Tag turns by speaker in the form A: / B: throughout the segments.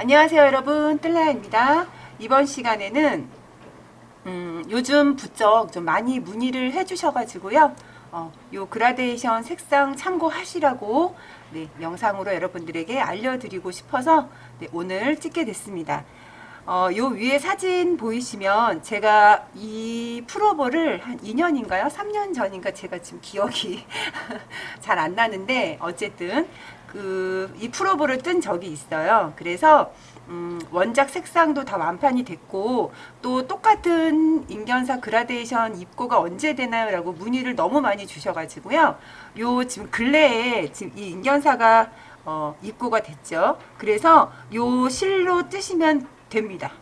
A: 안녕하세요 여러분. 뜰라입니다. 이번 시간에는 음, 요즘 부쩍 좀 많이 문의를 해주셔 가지고요. 어, 요 그라데이션 색상 참고하시라고 네, 영상으로 여러분들에게 알려드리고 싶어서 네, 오늘 찍게 됐습니다 어, 요 위에 사진 보이시면 제가 이 프로버를 한 2년인가요? 3년 전인가 제가 지금 기억이 잘 안 나는데 어쨌든 그이 프로버를 뜬 적이 있어요. 그래서 음, 원작 색상도 다 완판이 됐고 또 똑같은 인견사 그라데이션 입고가 언제 되나요라고 문의를 너무 많이 주셔가지고요. 요 지금 근래에 지금 이 인견사가 어, 입고가 됐죠. 그래서 요 실로 뜨시면 됩니다.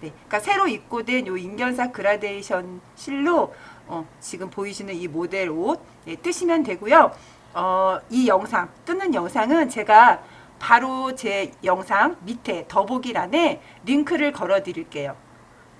A: 네, 그러니까 새로 입고된 요 인견사 그라데이션 실로 어, 지금 보이시는 이 모델 옷 네, 뜨시면 되고요. 어, 이 영상 뜨는 영상은 제가 바로 제 영상 밑에 더보기란에 링크를 걸어 드릴게요.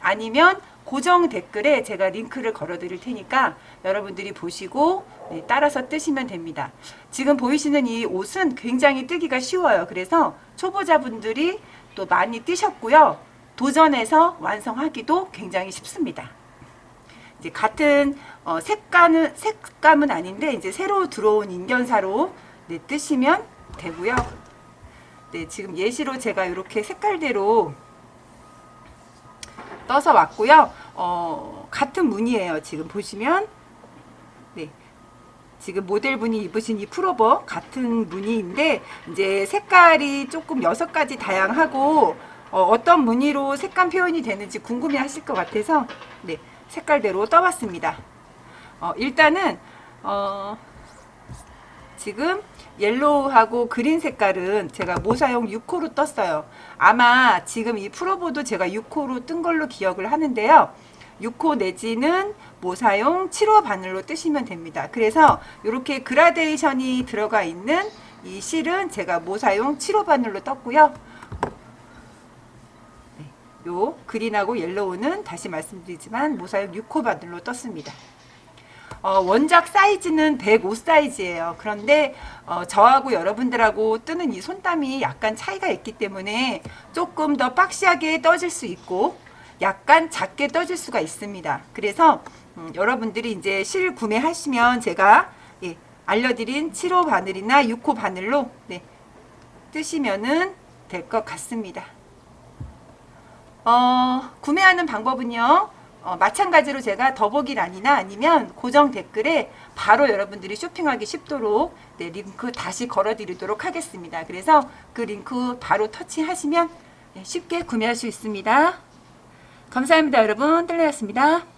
A: 아니면 고정 댓글에 제가 링크를 걸어 드릴 테니까 여러분들이 보시고 네, 따라서 뜨시면 됩니다. 지금 보이시는 이 옷은 굉장히 뜨기가 쉬워요. 그래서 초보자분들이 또 많이 뜨셨고요. 도전해서 완성하기도 굉장히 쉽습니다. 이제 같은 어, 색감은 색감은 아닌데 이제 새로 들어온 인견사로 네, 뜨시면 되고요. 네, 지금 예시로 제가 이렇게 색깔대로 떠서 왔고요. 어, 같은 무늬예요. 지금 보시면 네. 지금 모델분이 입으신 이 풀오버 같은 무늬인데 이제 색깔이 조금 여섯 가지 다양하고 어, 떤 무늬로 색감 표현이 되는지 궁금해 하실 것 같아서 네, 색깔대로 떠봤습니다. 어, 일단은 어, 지금 옐로우하고 그린 색깔은 제가 모사용 6호로 떴어요. 아마 지금 이 프로보도 제가 6호로 뜬 걸로 기억을 하는데요. 6호 내지는 모사용 7호 바늘로 뜨시면 됩니다. 그래서 이렇게 그라데이션이 들어가 있는 이 실은 제가 모사용 7호 바늘로 떴고요. 네, 요 그린하고 옐로우는 다시 말씀드리지만 모사용 6호 바늘로 떴습니다. 어, 원작 사이즈는 105 사이즈예요. 그런데 어, 저하고 여러분들하고 뜨는 이 손땀이 약간 차이가 있기 때문에 조금 더 박시하게 떠질 수 있고 약간 작게 떠질 수가 있습니다. 그래서 음, 여러분들이 이제 실 구매하시면 제가 예, 알려드린 7호 바늘이나 6호 바늘로 네, 뜨시면은 될 것 같습니다. 어, 구매하는 방법은요. 어, 마찬가지로 제가 더보기란이나 아니면 고정 댓글에 바로 여러분들이 쇼핑하기 쉽도록 네, 링크 다시 걸어드리도록 하겠습니다. 그래서 그 링크 바로 터치하시면 네, 쉽게 구매할 수 있습니다. 감사합니다, 여러분. 뜰레였습니다.